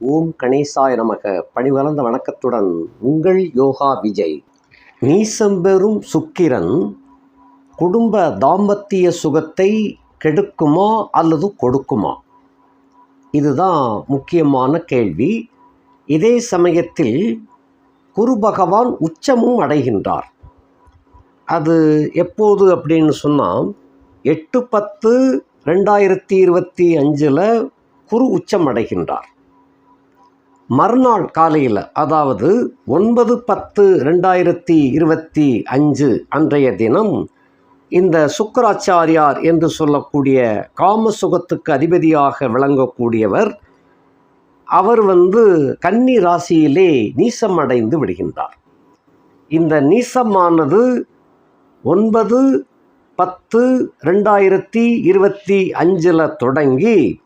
ஓம் கணேசாய நமக. பணிவளர்ந்த வணக்கத்துடன் உங்கள் யோகா விஜய். நீசம்பெறும் சுக்கிரன் குடும்ப தாம்பத்திய சுகத்தை கெடுக்குமா அல்லது கொடுக்குமா? இதுதான் முக்கியமான கேள்வி. இதே சமயத்தில் குரு பகவான் உச்சமும் அடைகின்றார். அது எப்போது அப்படின்னு சொன்னால் எட்டு பத்து ரெண்டாயிரத்தி இருபத்தி அஞ்சில் குரு உச்சம் அடைகின்றார். மறுநாள் காலையில் அதாவது ஒன்பது பத்து ரெண்டாயிரத்தி இருபத்தி அஞ்சு அன்றைய தினம் இந்த சுக்கராச்சாரியார் என்று சொல்லக்கூடிய காம சுகத்துக்கு அதிபதியாக விளங்கக்கூடியவர் அவர் வந்து கன்னி ராசியிலே நீசமடைந்து விடுகின்றார். இந்த நீசமானது ஒன்பது பத்து ரெண்டாயிரத்தி இருபத்தி அஞ்சில் தொடங்கி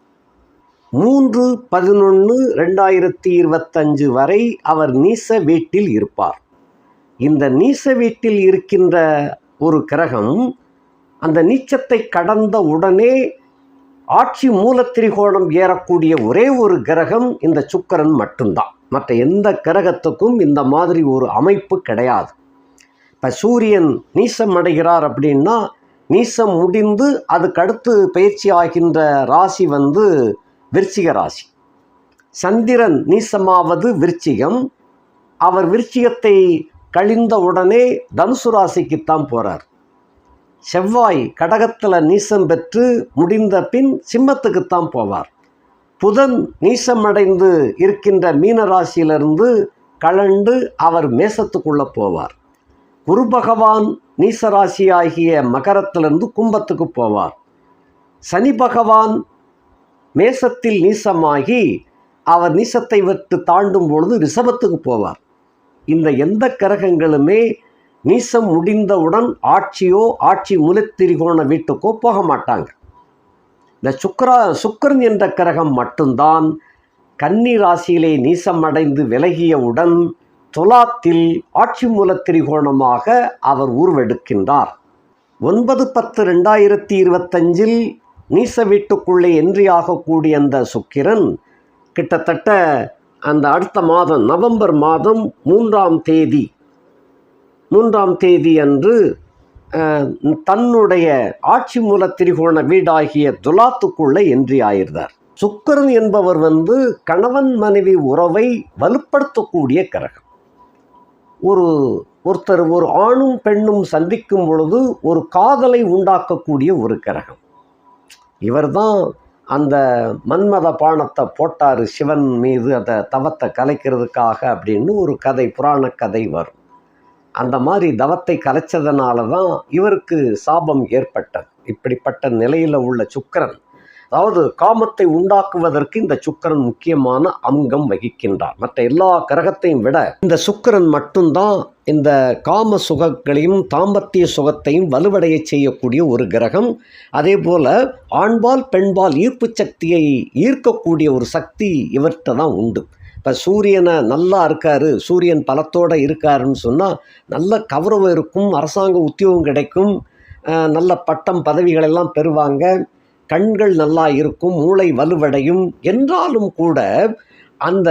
மூன்று பதினொன்று ரெண்டாயிரத்தி இருபத்தஞ்சு வரை அவர் நீச வீட்டில் இருப்பார். இந்த நீச வீட்டில் இருக்கின்ற ஒரு கிரகம் அந்த நீச்சத்தை கடந்த உடனே ஆட்சி மூலத்திரிகோணம் ஏறக்கூடிய ஒரே ஒரு கிரகம் இந்த சுக்கரன் மட்டும்தான். மற்ற எந்த கிரகத்துக்கும் இந்த மாதிரி ஒரு அமைப்பு கிடையாது. இப்போ சூரியன் நீசம் அடைகிறார் அப்படின்னா நீசம் முடிந்து அதுக்கடுத்து பயிற்சி ஆகின்ற ராசி வந்து விருச்சிக ராசி. சந்திரன் நீசமாவது விருச்சிகம். அவர் விருச்சிகத்தை கழிந்த உடனே தனுசு ராசிக்குத்தான் போகிறார் செவ்வாய் கடகத்தில் நீசம் பெற்று முடிந்த பின் சிம்மத்துக்குத்தான் போவார். புதன் நீசமடைந்து இருக்கின்ற மீன ராசியிலிருந்து கலண்டு அவர் மேசத்துக்குள்ளே போவார். குரு பகவான் நீசராசியாகிய மகரத்திலிருந்து கும்பத்துக்கு போவார். சனி பகவான் மேசத்தில் நீசமாகி அவர் நீசத்தை விட்டு தாண்டும் பொழுது ரிஷபத்துக்கு போவார். இந்த எந்த கிரகங்களுமே நீசம் முடிந்தவுடன் ஆட்சியோ ஆட்சி முலத்திரிகோண வீட்டுக்கோ போக மாட்டாங்க. இந்த சுக்கரா சுக்கரன் என்ற கிரகம் மட்டும்தான் கன்னி ராசியிலே நீசம் அடைந்து விலகியவுடன் துலாத்தில் ஆட்சி மூலத்திரிகோணமாக அவர் உருவெடுக்கின்றார் ஒன்பது பத்து ரெண்டாயிரத்தி இருபத்தஞ்சில் நீச வீட்டுக்குள்ளே என்றியாகக்கூடிய அந்த சுக்கிரன் கிட்டத்தட்ட அந்த அடுத்த மாதம் நவம்பர் மாதம் மூன்றாம் தேதி மூன்றாம் தேதி அன்று தன்னுடைய ஆட்சி மூல திரிகோண வீடாகிய துலாத்துக்குள்ளே என்றி ஆயிருந்தார் சுக்கரன் என்பவர் வந்து கணவன் மனைவி உறவை வலுப்படுத்தக்கூடிய கிரகம். ஒரு ஒருத்தர் ஒரு ஆணும் பெண்ணும் சந்திக்கும் பொழுது ஒரு காதலை உண்டாக்கக்கூடிய ஒரு கிரகம். இவர்தான் அந்த மன்மத பானத்தை போட்டார் சிவன் மீது அதை தவத்தை கலைக்கிறதுக்காக அப்படின்னு ஒரு கதை புராண கதை வரும். அந்த மாதிரி தவத்தை கலைச்சதுனால தான் இவருக்கு சாபம் ஏற்பட்டது. இப்படிப்பட்ட நிலையில் உள்ள சுக்கரன் அதாவது காமத்தை உண்டாக்குவதற்கு இந்த சுக்கரன் முக்கியமான அங்கம் வகிக்கின்றார் மற்ற எல்லா கிரகத்தையும் விட இந்த சுக்கரன் மட்டும்தான் இந்த காம சுகங்களையும் தாம்பத்திய சுகத்தையும் வலுவடைய செய்யக்கூடிய ஒரு கிரகம். அதே போல் ஆண்பால் பெண்பால் ஈர்ப்பு சக்தியை ஈர்க்கக்கூடிய ஒரு சக்தி இவர்கிட்ட தான் உண்டு. இப்போ சூரியனை நல்லா இருக்காரு சூரியன் பலத்தோடு இருக்காருன்னு சொன்னால் நல்ல கௌரவம் இருக்கும் அரசாங்க உத்தியோகம் கிடைக்கும் நல்ல பட்டம் பதவிகளெல்லாம் பெறுவாங்க கண்கள் நல்லா இருக்கும் மூளை வலுவடையும். என்றாலும் கூட அந்த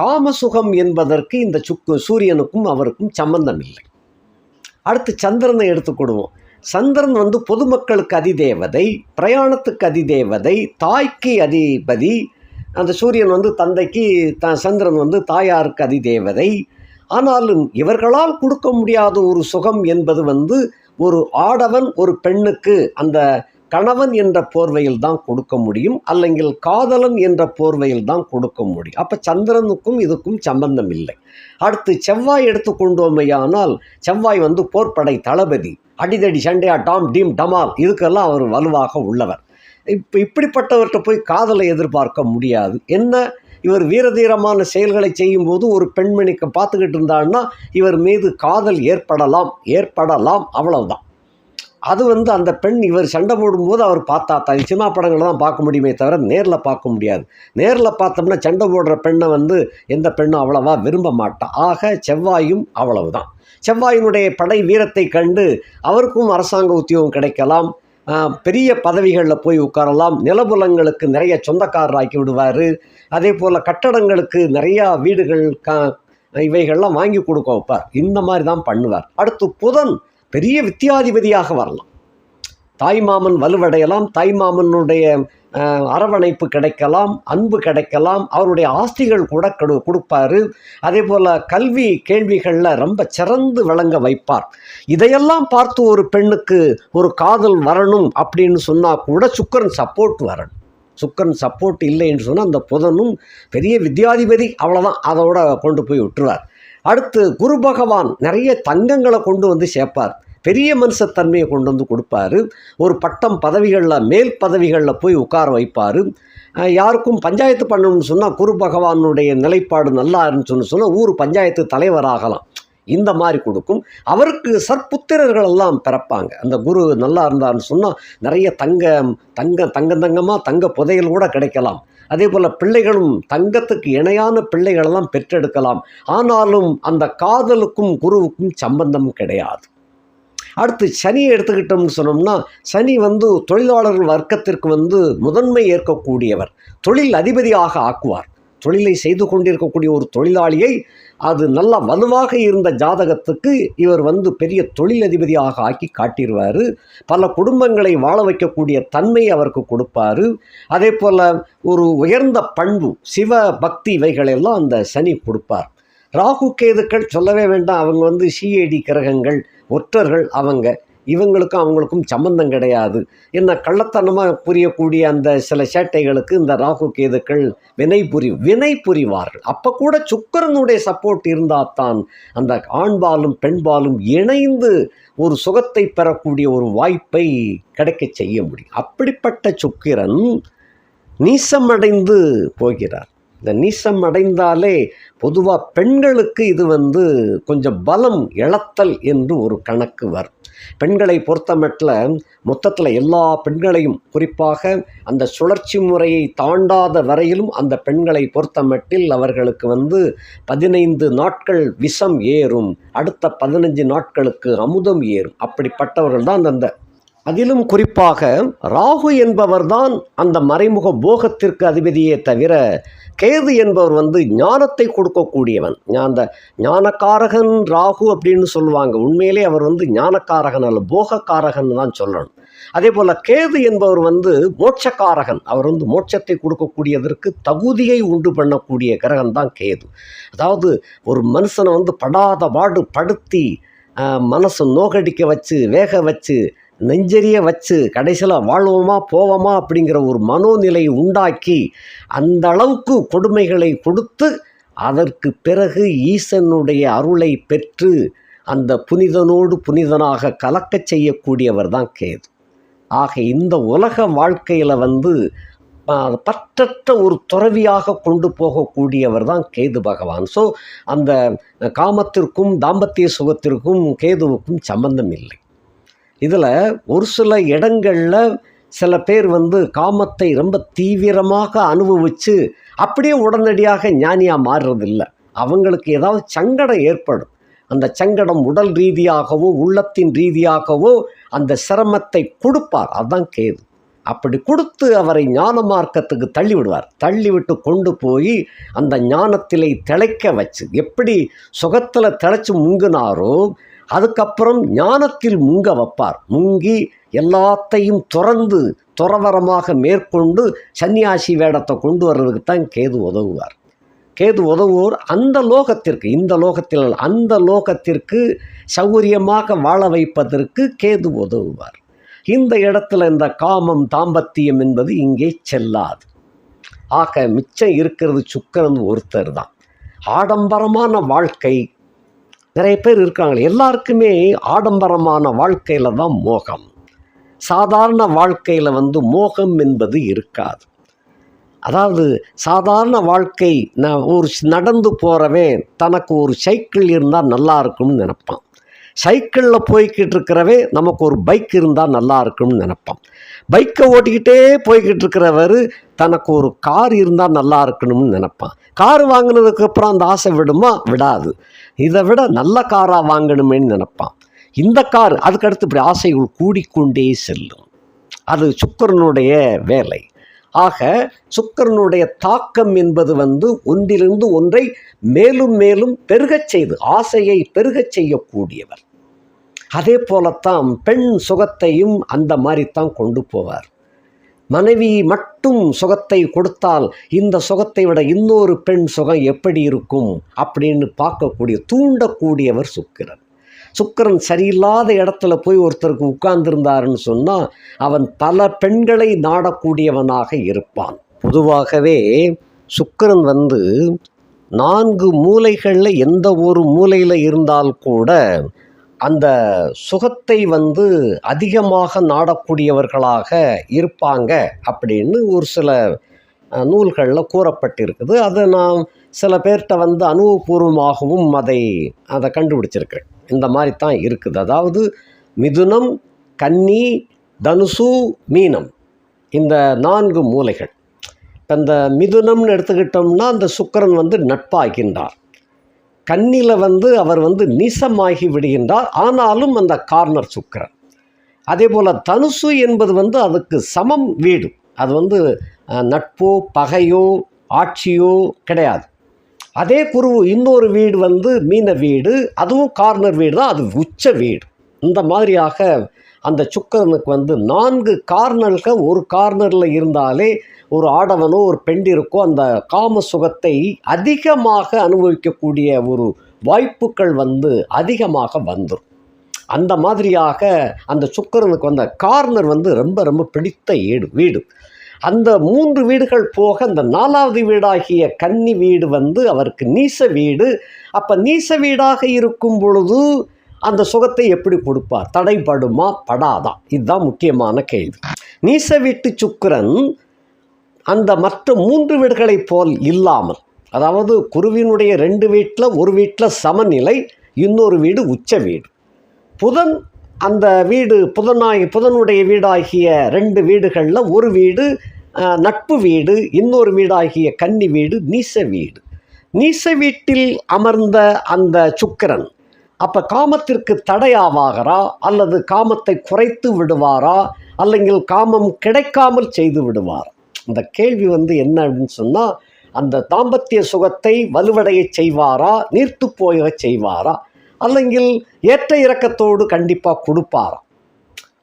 காமசுகம் என்பதற்கு இந்த சுக்கு சூரியனுக்கும் அவருக்கும் சம்பந்தம் இல்லை. அடுத்து சந்திரனை எடுத்துக்கொடுவோம் சந்திரன் வந்து பொதுமக்களுக்கு அதிதேவதை பிரயாணத்துக்கு அதிதேவதை தாய்க்கு அதிபதி அந்த சூரியன் வந்து தந்தைக்கு த சந்திரன் வந்து தாயாருக்கு அதிதேவதை. ஆனாலும் இவர்களால் கொடுக்க முடியாத ஒரு சுகம் என்பது வந்து ஒரு ஆடவன் ஒரு பெண்ணுக்கு அந்த கணவன் என்ற போர்வையில் தான் கொடுக்க முடியும் அல்லங்கில் காதலன் என்ற போர்வையில் தான் கொடுக்க முடியும். அப்போ சந்திரனுக்கும் இதுக்கும் சம்பந்தம் இல்லை. அடுத்து செவ்வாய் எடுத்துக்கொண்டோமையானால் செவ்வாய் வந்து போர்ப்படை தளபதி. அடிதடி சண்டையா டாம் டீம் டமால் இதுக்கெல்லாம் அவர் வலுவாக உள்ளவர். இப்போ இப்படிப்பட்டவர்கிட்ட போய் காதலை எதிர்பார்க்க முடியாது. என்ன? இவர் வீரதீரமான செயல்களை செய்யும்போது ஒரு பெண்மணிக்கு பார்த்துக்கிட்டு இருந்தான்னா இவர் மீது காதல் ஏற்படலாம் ஏற்படலாம் அவ்வளவுதான். அது வந்து அந்த பெண் இவர் சண்டை போடும்போது அவர் பார்த்தா தான். சினிமா படங்களை தான் பார்க்க முடியுமே தவிர நேரில் பார்க்க முடியாது. நேரில் பார்த்தோம்னா சண்டை போடுற பெண்ணை வந்து எந்த பெண்ணும் அவ்வளவா விரும்ப மாட்டான் ஆக செவ்வாயும் அவ்வளவுதான். செவ்வாயினுடைய படை வீரத்தை கண்டு அவருக்கும் அரசாங்க உத்தியோகம் கிடைக்கலாம். பெரிய பதவிகளில் போய் உட்காரலாம். நிலபுலங்களுக்கு நிறைய சொந்தக்காரர் ஆக்கி விடுவார். அதே போல் கட்டடங்களுக்கு நிறையா வீடுகள் க இவைகள்லாம் வாங்கி கொடுக்க வைப்பார் இந்த மாதிரி தான் பண்ணுவார். அடுத்து புதன் பெரிய வித்தியாதிபதியாக வரலாம். தாய்மாமன் வலுவடையலாம் தாய்மாமனுடைய அரவணைப்பு கிடைக்கலாம் அன்பு கிடைக்கலாம் அவருடைய ஆஸ்திகள் கூட கொடு கொடுப்பாரு. அதே போல் கல்வி கேள்விகளில் ரொம்ப சிறந்து விளங்க வைப்பார். இதையெல்லாம் பார்த்து ஒரு பெண்ணுக்கு ஒரு காதல் வரணும் அப்படின்னு சொன்னால் கூட சுக்கரன் சப்போர்ட் வரணும். சுக்கரன் சப்போர்ட் இல்லைன்னு சொன்னால் அந்த புதனும் பெரிய வித்யாதிபதி அவ்வளோதான் அதோட கொண்டு போய் விட்டுருவார். அடுத்து குரு பகவான் நிறைய தங்கங்களை கொண்டு வந்து சேர்ப்பார். பெரிய மனுஷத்தன்மையை கொண்டு வந்து கொடுப்பாரு. ஒரு பட்டம் பதவிகளில் மேல் பதவிகளில் போய் உட்கார வைப்பார். யாருக்கும் பஞ்சாயத்து பண்ணணும்னு சொன்னால் குரு பகவானுடைய நிலைப்பாடு நல்லா இருந்துச்சுன்னு சொன்னால் ஊர் பஞ்சாயத்து தலைவராகலாம். இந்த மாதிரி கொடுக்கும். அவருக்கு சற்புத்திரர்கள் எல்லாம் பிறப்பாங்க. அந்த குரு நல்லா இருந்தார்னு சொன்னால் நிறைய தங்கம் தங்க தங்க தங்கமாக தங்க புதையல் கூட கிடைக்கலாம். அதே போல் பிள்ளைகளும் தங்கத்துக்கு இணையான பிள்ளைகளெல்லாம் பெற்றெடுக்கலாம். ஆனாலும் அந்த காதலுக்கும் குருவுக்கும் சம்பந்தம் கிடையாது. அடுத்து சனியை எடுத்துக்கிட்டோம்னு சொன்னோம்னா சனி வந்து தொழிலாளர்கள் வர்க்கத்திற்கு வந்து முதன்மை ஏற்கக்கூடியவர். தொழில் அதிபதியாக ஆக்குவார். தொழிலை செய்து கொண்டிருக்கக்கூடிய ஒரு தொழிலாளியை அது நல்லா வலுவாக இருந்த ஜாதகத்துக்கு இவர் வந்து பெரிய தொழிலதிபதியாக ஆக்கி காட்டிடுவார் பல குடும்பங்களை வாழ வைக்கக்கூடிய தன்மை அவருக்கு கொடுப்பாரு. அதே போல் ஒரு உயர்ந்த பண்பு சிவ பக்தி இவைகளெல்லாம் அந்த சனி கொடுப்பார். ராகு கேதுக்கள் சொல்லவே வேண்டாம். அவங்க வந்து சிஐடி கிரகங்கள் ஒற்றர்கள் அவங்க. இவங்களுக்கும் அவங்களுக்கும் சம்பந்தம் கிடையாது. என்ன கள்ளத்தனமாக புரியக்கூடிய அந்த சில சேட்டைகளுக்கு இந்த ராகு கேதுக்கள் வினை புரி வினை புரிவார்கள். அப்போ கூட சுக்கரனுடைய சப்போர்ட் இருந்தால் தான் அந்த ஆண்பாலும் பெண்பாலும் இணைந்து ஒரு சுகத்தை பெறக்கூடிய ஒரு வாய்ப்பை கிடைக்கச் செய்ய முடியும். அப்படிப்பட்ட சுக்கிரன் நீசமடைந்து போகிறார். இந்த நீசம் அடைந்தாலே பொதுவாக பெண்களுக்கு இது வந்து கொஞ்சம் பலம் இழத்தல் என்று ஒரு கணக்கு வரும். பெண்களை பொறுத்தமட்டில் மொத்தத்தில் எல்லா பெண்களையும் குறிப்பாக அந்த சுழற்சி முறையை தாண்டாத வரையிலும் அந்த பெண்களை பொறுத்தமட்டில் அவர்களுக்கு வந்து பதினைந்து நாட்கள் விஷம் ஏறும். அடுத்த பதினஞ்சு நாட்களுக்கு அமுதம் ஏறும். அப்படிப்பட்டவர்கள் தான் அந்த அதிலும் குறிப்பாக ராகு என்பவர்தான் அந்த மறைமுக போகத்திற்கு அதிபதியே தவிர கேது என்பவர் வந்து ஞானத்தை கொடுக்கக்கூடியவன். அந்த ஞானக்காரகன் ராகு அப்படின்னு சொல்லுவாங்க. உண்மையிலே அவர் வந்து ஞானக்காரகன் அல்ல போகக்காரகன் தான் சொல்லணும். அதே போல் கேது என்பவர் வந்து மோட்சக்காரகன். அவர் வந்து மோட்சத்தை கொடுக்கக்கூடியதற்கு தகுதியை உண்டு பண்ணக்கூடிய கிரகம் தான் கேது. அதாவது ஒரு மனுஷனை வந்து படாத பாடு படுத்தி மனசு நோகடிக்க வச்சு வேக வச்சு நெஞ்செறிய வச்சு கடைசியில் வாழ்வோமா போவோமா அப்படிங்கிற ஒரு மனோநிலையை உண்டாக்கி அந்த அளவுக்கு கொடுமைகளை கொடுத்து அதற்கு பிறகு ஈசனுடைய அருளை பெற்று அந்த புனிதனோடு புனிதனாக கலக்கச் செய்யக்கூடியவர் தான் கேது. ஆக இந்த உலக வாழ்க்கையில் வந்து பற்றற்ற ஒரு துறவியாக கொண்டு போகக்கூடியவர் தான் கேது பகவான். ஸோ அந்த காமத்திற்கும் தாம்பத்திய சுகத்திற்கும் கேதுவுக்கும் சம்பந்தம் இல்லை. இதில் ஒரு சில இடங்களில் சில பேர் வந்து காமத்தை ரொம்ப தீவிரமாக அனுபவித்து அப்படியே உடனடியாக ஞானியாக மாறுறதில்லை. அவங்களுக்கு ஏதாவது சங்கடம் ஏற்படும். அந்த சங்கடம் உடல் ரீதியாகவோ உள்ளத்தின் ரீதியாகவோ அந்த சிரமத்தை கொடுப்பார். அதுதான் கேது. அப்படி கொடுத்து அவரை ஞான மார்க்கத்துக்கு தள்ளிவிடுவார். தள்ளிவிட்டு கொண்டு போய் அந்த ஞானத்திலே திளைக்க வச்சு எப்படி சுகத்தில் திளைச்சி முங்கினாரோ அதுக்கப்புறம் ஞானத்தில் முங்க வைப்பார். முங்கி எல்லாத்தையும் துறந்து துறவரமாக மேற்கொண்டு சன்னியாசி வேடத்தை கொண்டு வர்றதுக்கு தான் கேது உதவுவார். கேது உதவுவோர் அந்த லோகத்திற்கு இந்த லோகத்தில் அந்த லோகத்திற்கு சௌகரியமாக வாழ வைப்பதற்கு கேது உதவுவார். இந்த இடத்துல இந்த காமம் தாம்பத்தியம் என்பது இங்கே செல்லாது. ஆக மிச்சம் இருக்கிறது சுக்கரன் ஒருத்தர் தான். ஆடம்பரமான வாழ்க்கை நிறைய பேர் இருக்காங்க எல்லாருக்குமே ஆடம்பரமான வாழ்க்கையில் தான் மோகம். சாதாரண வாழ்க்கையில் வந்து மோகம் என்பது இருக்காது. அதாவது சாதாரண வாழ்க்கை நான் ஒரு நடந்து போகிறவன் தனக்கு ஒரு சைக்கிள் இருந்தால் நல்லா இருக்கும்னு நினப்பான். சைக்கிளில் போய்கிட்டு இருக்கிறவே நமக்கு ஒரு பைக் இருந்தால் நல்லா இருக்கும்னு நினைப்பான் பைக்கை ஓட்டிக்கிட்டே போய்கிட்டு இருக்கிறவர் தனக்கு ஒரு கார் இருந்தால் நல்லா இருக்கணும்னு நினைப்பான். கார் வாங்கினதுக்கப்புறம் அந்த ஆசை விடுமா? விடாது. இதை விட நல்ல காராக வாங்கணுமேன்னு நினைப்பான். இந்த கார் அதுக்கடுத்து இப்படி ஆசைகள் கூடிக்கொண்டே செல்லும். அது சுக்கரனுடைய வேலை. ஆக சுக்கரனுடைய தாக்கம் என்பது வந்து ஒன்றிலிருந்து ஒன்றை மேலும் மேலும் பெருகச் செய்து ஆசையை பெருகச் செய்யக்கூடியவர். அதே போலத்தான் பெண் சுகத்தையும் அந்த மாதிரித்தான் கொண்டு போவார். மனைவி மட்டும் சுகத்தை கொடுத்தால் இந்த சுகத்தை விட இன்னொரு பெண் சுகம் எப்படி இருக்கும் அப்படின்னு பார்க்கக்கூடிய தூண்டக்கூடியவர் சுக்கிரன். சுக்கிரன் சரியில்லாத இடத்துல போய் ஒருத்தருக்கு உட்கார்ந்திருந்தாருன்னு சொன்னால் அவன் பல பெண்களை நாடக்கூடியவனாக இருப்பான். பொதுவாகவே சுக்கிரன் வந்து நான்கு மூலைகளில் எந்த ஒரு மூலையில் இருந்தால் கூட அந்த சுகத்தை வந்து அதிகமாக நாடக்கூடியவர்களாக இருப்பாங்க அப்படின்னு ஒரு சில நூல்களில் கூறப்பட்டிருக்குது. அதை நான் சில பேர்கிட்ட வந்து அனுபவபூர்வமாகவும் அதை அதை கண்டுபிடிச்சிருக்கிறேன். இந்த மாதிரி தான் இருக்குது. அதாவது மிதுனம் கன்னி தனுசு மீனம். இந்த நான்கு மூலைகள். இப்போ இந்த மிதுனம்னு எடுத்துக்கிட்டோம்னா அந்த சுக்கிரன் வந்து நட்பாகின்றார். கண்ணில் வந்து அவர் வந்து நீசமாகி விடுகின்றார். ஆனாலும் அந்த கார்னர் சுக்கிரன். அதே போல் தனுசு என்பது வந்து அதுக்கு சமம் வீடு. அது வந்து நட்போ பகையோ ஆட்சியோ கிடையாது. அதே குருவு இன்னொரு வீடு வந்து மீன வீடு. அதுவும் கார்னர் வீடு தான் அது உச்ச வீடு. இந்த மாதிரியாக அந்த சுக்கிரனுக்கு வந்து நான்கு கார்னர்கள் ஒரு கார்னரில் இருந்தாலே ஒரு ஆடவனோ ஒரு பெண்டிருக்கோ அந்த காம சுகத்தை அதிகமாக அனுபவிக்கக்கூடிய ஒரு வாய்ப்புகள் வந்து அதிகமாக வந்துடும் அந்த மாதிரியாக அந்த சுக்கிரனுக்கு வந்த கார்னர் வந்து ரொம்ப ரொம்ப பிடித்த ஏடு வீடு. அந்த மூன்று வீடுகள் போக அந்த நாலாவது வீடாகிய கன்னி வீடு வந்து அவருக்கு நீச வீடு. அப்போ நீச வீடாக இருக்கும் பொழுது அந்த சுகத்தை எப்படி கொடுப்பார் தடைப்படுமா? படாதா? இதுதான் முக்கியமான கேள்வி. நீச வீட்டு சுக்கிரன் அந்த மற்ற மூன்று வீடுகளைப் போல் இல்லாமல் அதாவது குருவினுடைய ரெண்டு வீட்டில் ஒரு வீட்டில் சமநிலை இன்னொரு வீடு உச்ச வீடு. புதன் அந்த வீடு புதனாகி புதனுடைய வீடாகிய ரெண்டு வீடுகளில் ஒரு வீடு நட்பு வீடு இன்னொரு வீடாகிய கன்னி வீடு நீச வீடு. நீச வீட்டில் அமர்ந்த அந்த சுக்கிரன் அப்போ காமத்திற்கு தடையாவாகிறா? அல்லது காமத்தை குறைத்து விடுவாரா? அல்லங்கில் காமம் கிடைக்காமல் செய்து விடுவார்? இந்த கேள்வி வந்து என்ன அப்படின்னு சொன்னால் அந்த தாம்பத்திய சுகத்தை வலுவடைய செய்வாரா? நீர்த்து போய செய்வாரா? அல்லங்கில் ஏற்ற இறக்கத்தோடு கண்டிப்பாக கொடுப்பாரா?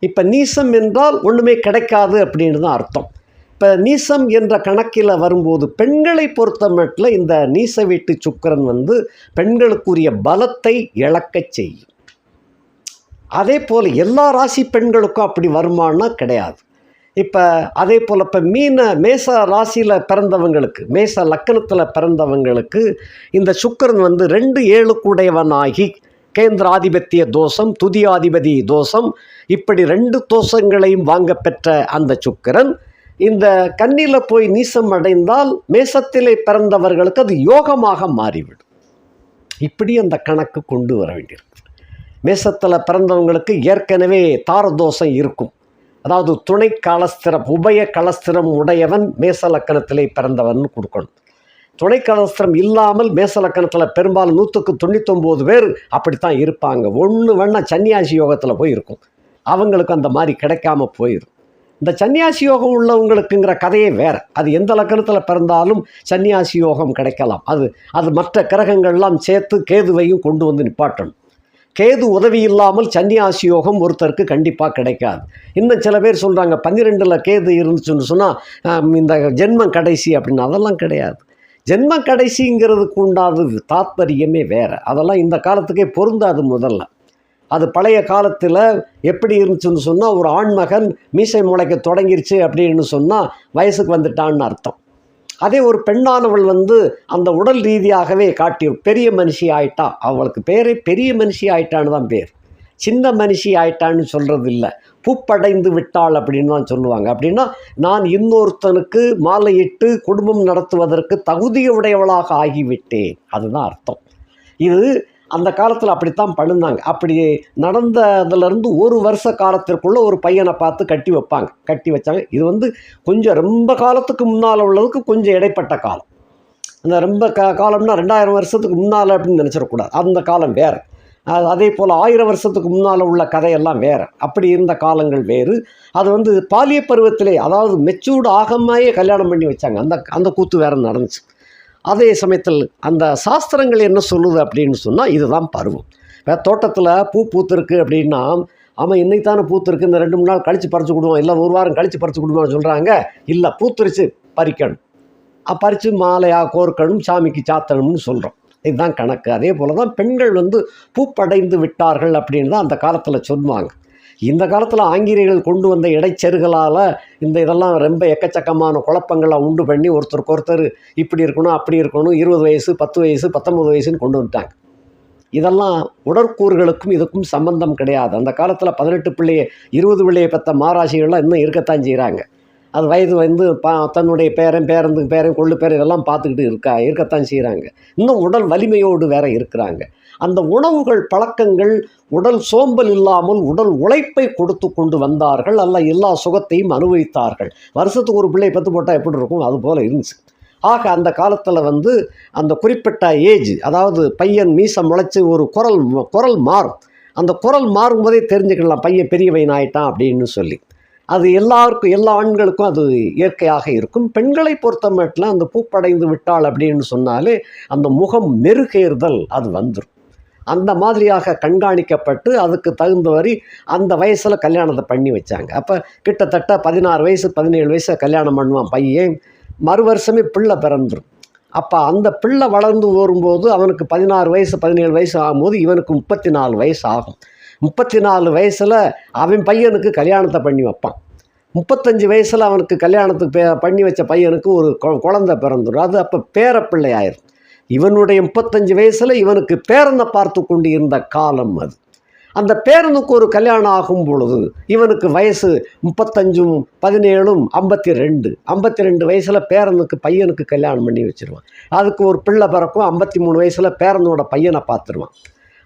இப்போ நீசம் என்றால் ஒன்றுமே கிடைக்காது அப்படின்னு தான் அர்த்தம். இப்போ நீசம் என்ற கணக்கில் வரும்போது பெண்களை பொறுத்த மட்டில் இந்த நீச வீட்டு சுக்கிரன் வந்து பெண்களுக்குரிய பலத்தை இழக்கச் செய்யும். அதே போல் எல்லா ராசி பெண்களுக்கும் அப்படி வருமானா கிடையாது. இப்போ அதே போல் இப்போ மீன மேச ராசியில் பிறந்தவங்களுக்கு மேச லக்கணத்தில் பிறந்தவங்களுக்கு இந்த சுக்கிரன் வந்து ரெண்டு ஏழுக்குடையவனாகி கேந்திராதிபத்திய தோஷம் துதியாதிபதி தோஷம் இப்படி ரெண்டு தோஷங்களையும் வாங்க பெற்ற அந்த சுக்கிரன் இந்த கண்ணில போய் நீசம் அடைந்தால் மேசத்திலே பிறந்தவர்களுக்கு அது யோகமாக மாறிவிடும். இப்படி அந்த கணக்கு கொண்டு வர வேண்டியிருக்கு. மேசத்தில் பிறந்தவங்களுக்கு ஏற்கனவே தாரதோஷம் இருக்கும். அதாவது துணை கலஸ்திரம் உபய கலஸ்திரம் உடையவன் மேச லக்கணத்திலே பிறந்தவன் கொடுக்கணும். துணை கலஸ்திரம் இல்லாமல் மேச லக்கணத்தில் பெரும்பாலும் நூற்றுக்கு தொண்ணூத்தொம்பது பேர் அப்படித்தான் இருப்பாங்க. ஒன்று வேணால் சன்னியாசி யோகத்தில் போய் இருக்கும் அவங்களுக்கு அந்த மாதிரி கிடைக்காம போயிடும் இந்த சன்னியாசி யோகம் உள்ளவங்களுக்குங்கிற கதையே வேறு. அது எந்த லக்கணத்தில் பிறந்தாலும் சன்னியாசி யோகம் கிடைக்கலாம். அது அது மற்ற கிரகங்கள்லாம் சேர்த்து கேதுவையும் கொண்டு வந்து நிப்பாட்டணும். கேது உதவி இல்லாமல் சன்னியாசி யோகம் ஒருத்தருக்கு கண்டிப்பாக கிடைக்காது. இன்னும் சில பேர் சொல்கிறாங்க பன்னிரெண்டில் கேது இருந்துச்சுன்னு சொன்னால் இந்த ஜென்மம் கடைசி அப்படின்னு. அதெல்லாம் கிடையாது. ஜென்மம் கடைசிங்கிறதுக்கு உண்டாது தாத்பரியமே வேறு. அதெல்லாம் இந்த காலத்துக்கே பொருந்தாது முதல்ல. அது பழைய காலத்தில் எப்படி இருந்துச்சுன்னு சொன்னால் ஒரு ஆண்மகன் மீசை முளைக்க தொடங்கிருச்சு அப்படின்னு சொன்னால் வயசுக்கு வந்துட்டான்னு அர்த்தம். அதே ஒரு பெண்ணானவள் வந்து அந்த உடல் ரீதியாகவே காட்டி பெரிய மனுஷி ஆயிட்டா அவளுக்கு பேரே பெரிய மனுஷி ஆயிட்டான்னு தான் பேர். சின்ன மனுஷி ஆயிட்டான்னு சொல்கிறது இல்லை. பூப்படைந்து விட்டாள் அப்படின்னு தான் சொல்லுவாங்க. அப்படின்னா நான் இன்னொருத்தனுக்கு மாலையிட்டு குடும்பம் நடத்துவதற்கு தகுதியுடையவளாக ஆகிவிட்டேன். அதுதான் அர்த்தம். இது அந்த காலத்தில் அப்படித்தான் பண்ணுனாங்க அப்படி நடந்ததுலேருந்து ஒரு வருஷ காலத்திற்குள்ளே ஒரு பையனை பார்த்து கட்டி வைப்பாங்க. கட்டி வச்சாங்க. இது வந்து கொஞ்சம் ரொம்ப காலத்துக்கு முன்னால் உள்ளதுக்கு கொஞ்சம் இடைப்பட்ட காலம். அந்த ரொம்ப கா காலம்னா ரெண்டாயிரம் வருஷத்துக்கு முன்னால் அப்படின்னு நினச்சிடக்கூடாது. அந்த காலம் வேறு. அதே போல் ஆயிரம் வருஷத்துக்கு முன்னால் உள்ள கதையெல்லாம் வேறு. அப்படி இருந்த காலங்கள் வேறு. அது வந்து பாலிய பருவத்திலே அதாவது மெச்சூர்டு ஆகமாயே கல்யாணம் பண்ணி வச்சாங்க. அந்த அந்த கூத்து வேற நடந்துச்சு. அதே சமயத்தில் அந்த சாஸ்திரங்கள் என்ன சொல்லுது அப்படின்னு சொன்னால் இதுதான் பருவம். இப்போ தோட்டத்தில் பூ பூத்திருக்கு அப்படின்னா ஆமாம் இன்னைக்கு தானே பூத்திருக்கு இந்த ரெண்டு மூணு நாள் கழித்து பறித்து கொடுவோம் இல்லை ஒரு வாரம் கழித்து பறித்து கொடுவோம்னு சொல்கிறாங்க இல்லை பூத்துருச்சு பறிக்கணும். பறித்து மாலையாக கோர்க்கணும் சாமிக்கு சாத்தணும்னு சொல்கிறோம் இதுதான் கணக்கு. அதே போல் தான் பெண்கள் வந்து பூப்படைந்து விட்டார்கள் அப்படின்னு தான் அந்த காலத்தில் சொல்லுவாங்க. இந்த காலத்தில் ஆங்கிலேயர்கள் கொண்டு வந்த இடைச்செருகளால் இந்த இதெல்லாம் ரொம்ப எக்கச்சக்கமான குழப்பங்களை உண்டு பண்ணி ஒருத்தருக்கு ஒருத்தர் இப்படி இருக்கணும் அப்படி இருக்கணும் இருபது வயசு பத்து வயசு பத்தொம்பது வயசுன்னு கொண்டு வந்துட்டாங்க. இதெல்லாம் உடற்கூறுகளுக்கும் இதுக்கும் சம்பந்தம் கிடையாது. அந்த காலத்தில் பதினெட்டு பிள்ளையை இருபது பிள்ளையை பெற்ற மாராசிகள்லாம் இன்னும் இருக்கத்தான் செய்கிறாங்க அது வயது வந்து பா தன்னுடைய பேரன் பேரந்துக்கு பேரன் கொள்ளு பேரன் இதெல்லாம் பார்த்துக்கிட்டு இருக்கா இருக்கத்தான் செய்கிறாங்க இன்னும் உடல் வலிமையோடு வேற இருக்கிறாங்க. அந்த உணவுகள் பழக்கங்கள் உடல் சோம்பல் இல்லாமல் உடல் உழைப்பை கொடுத்து கொண்டு வந்தார்கள். அல்ல எல்லா சுகத்தையும் அனுபவித்தார்கள். வருஷத்துக்கு ஒரு பிள்ளை பத்து போட்டால் எப்படி இருக்கும்? அது போல் இருந்துச்சு. ஆக அந்த காலத்தில் வந்து அந்த குறிப்பிட்ட ஏஜ் அதாவது பையன் மீசம் முளைச்சி ஒரு குரல் குரல் மாறும். அந்த குரல் மாறும்போதே தெரிஞ்சுக்கலாம் பையன் பெரியவன் ஆயிட்டான் அப்படின்னு சொல்லி. அது எல்லாருக்கும் எல்லா ஆண்களுக்கும் அது இயற்கையாக இருக்கும். பெண்களை பொறுத்த மட்டும் அந்த பூப்படைந்து விட்டாள் அப்படின்னு சொன்னாலே அந்த முகம் மெருகேறுதல் அது வந்துடும் அந்த மாதிரியாக கண்காணிக்கப்பட்டு அதுக்கு தகுந்தவரி அந்த வயசில் கல்யாணத்தை பண்ணி வச்சாங்க. அப்போ கிட்டத்தட்ட பதினாறு வயசு பதினேழு வயசு கல்யாணம் பண்ணுவான் பையன். மறு வருஷமே பிள்ளை பிறந்துடும் அப்போ அந்த பிள்ளை வளர்ந்து வரும்போது அவனுக்கு பதினாறு வயசு பதினேழு வயசு ஆகும்போது இவனுக்கு முப்பத்தி நாலு வயசு ஆகும். முப்பத்தி நாலு வயசில் அவன் பையனுக்கு கல்யாணத்தை பண்ணி வைப்பான். முப்பத்தஞ்சு வயசில் அவனுக்கு கல்யாணத்துக்கு பே பண்ணி வச்ச பையனுக்கு ஒரு கொ- குழந்தை பிறந்துடும் அது அப்போ பேரப்பிள்ளை ஆயிரும் இவனுடைய முப்பத்தஞ்சு வயசில் இவனுக்கு பேரனை பார்த்து கொண்டு இருந்த காலம் அது. அந்த பேரனுக்கு ஒரு கல்யாணம் ஆகும் பொழுது இவனுக்கு வயசு முப்பத்தஞ்சும் பதினேழும் ஐம்பத்தி ரெண்டு ஐம்பத்தி ரெண்டு வயசில் பேரனுக்கு பையனுக்கு கல்யாணம் பண்ணி வச்சுருவான். அதுக்கு ஒரு பிள்ளை பிறக்கும் ஐம்பத்தி மூணு வயசில் பேரனோட பையனை பார்த்துருவான்.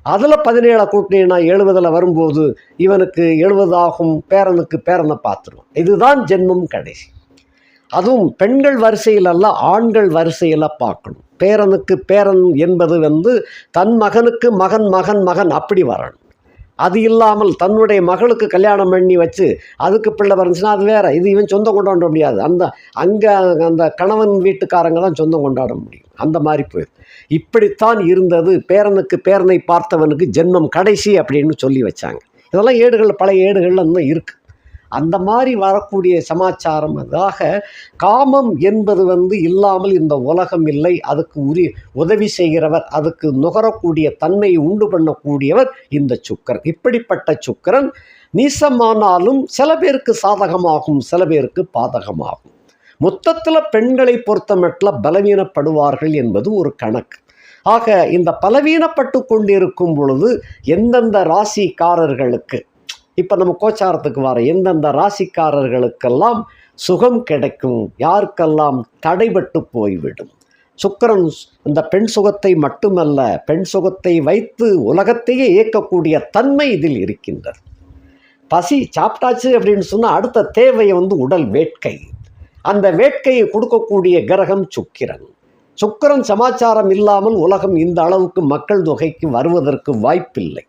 அதில் பதினேழை கூட்டினீங்கன்னா எழுபதில் வரும்போது இவனுக்கு எழுபதாகும் பேரனுக்கு பேரனை பார்த்துருவான். இதுதான் ஜென்மம் கடைசி. அதுவும் பெண்கள் வரிசையில் அல்ல ஆண்கள் வரிசையில் பார்க்கணும். பேரனுக்கு பேரன் என்பது வந்து தன் மகனுக்கு மகன் மகன் மகன் அப்படி வரணும். அது இல்லாமல் தன்னுடைய மகளுக்கு கல்யாணம் பண்ணி வச்சு அதுக்கு பிள்ளை வந்துச்சுன்னா அது வேற. இது இவன் சொந்தம் கொண்டாட முடியாது. அந்த அங்கே அந்த கணவன் வீட்டுக்காரங்க தான் சொந்தம் கொண்டாட முடியும். அந்த மாதிரி போயிடும் இப்படித்தான் இருந்தது. பேரனுக்கு பேரனை பார்த்தவனுக்கு ஜென்மம் கடைசி அப்படின்னு சொல்லி வச்சாங்க. இதெல்லாம் ஏடுகள் பழைய ஏடுகள்லாம் இன்னும் இருக்குது அந்த மாதிரி வரக்கூடிய சமாச்சாரம் அதாக காமம் என்பது வந்து இல்லாமல் இந்த உலகம் இல்லை. அதுக்கு உரி உதவி செய்கிறவர் அதுக்கு நுகரக்கூடிய தன்மையை உண்டு பண்ணக்கூடியவர் இந்த சுக்கரன். இப்படிப்பட்ட சுக்கரன் நீசமானாலும் சில பேருக்கு சாதகமாகும் சில பேருக்கு பாதகமாகும். மொத்தத்தில் பெண்களை பொறுத்தமட்டில் பலவீனப்படுவார்கள் என்பது ஒரு கணக்கு. ஆக இந்த பலவீனப்பட்டு கொண்டிருக்கும் பொழுது எந்தெந்த ராசிக்காரர்களுக்கு இப்போ நம்ம கோச்சாரத்துக்கு வர எந்தெந்த ராசிக்காரர்களுக்கெல்லாம் சுகம் கிடைக்கும்? யாருக்கெல்லாம் தடைபட்டு போய்விடும்? சுக்கிரன் இந்த பெண் சுகத்தை மட்டுமல்ல பெண் சுகத்தை வைத்து உலகத்தையே இயக்கக்கூடிய தன்மை இதில் இருக்கின்றது. பசி சாப்பிட்டாச்சு அப்படின்னு சொன்னால் அடுத்த தேவை வந்து உடல் வேட்கை. அந்த வேட்கையை கொடுக்கக்கூடிய கிரகம் சுக்கிரன். சுக்கிரன் சமாச்சாரம் இல்லாமல் உலகம் இந்த அளவுக்கு மக்கள் தொகைக்கு வருவதற்கு வாய்ப்பில்லை.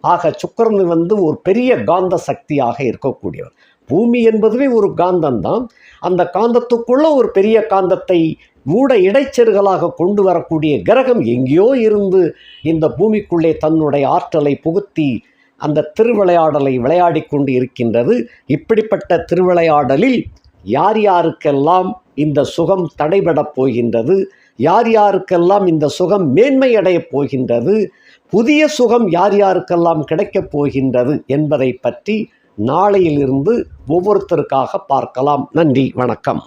ஆக சுக்கரன் வந்து ஒரு பெரிய காந்த சக்தியாக இருக்கக்கூடியவர். பூமி என்பதுவே ஒரு காந்தம்தான். அந்த காந்தத்துக்குள்ள ஒரு பெரிய காந்தத்தை ஊட இடைச்செருகலாக கொண்டு வரக்கூடிய கிரகம் எங்கேயோ இருந்து இந்த பூமிக்குள்ளே தன்னுடைய ஆற்றலை புகுத்தி அந்த திருவிளையாடலை விளையாடி கொண்டு இருக்கின்றது. இப்படிப்பட்ட திருவிளையாடலில் யார் யாருக்கெல்லாம் இந்த சுகம் தடைபடப் போகின்றது? யார் யாருக்கெல்லாம் இந்த சுகம் மேன்மையடையப் போகின்றது? புதிய சுகம் யார் யாருக்கெல்லாம் கிடைக்கப் போகின்றது என்பதை பற்றி நாளையிலிருந்து ஒவ்வொருத்தருக்காக பார்க்கலாம். நன்றி வணக்கம்.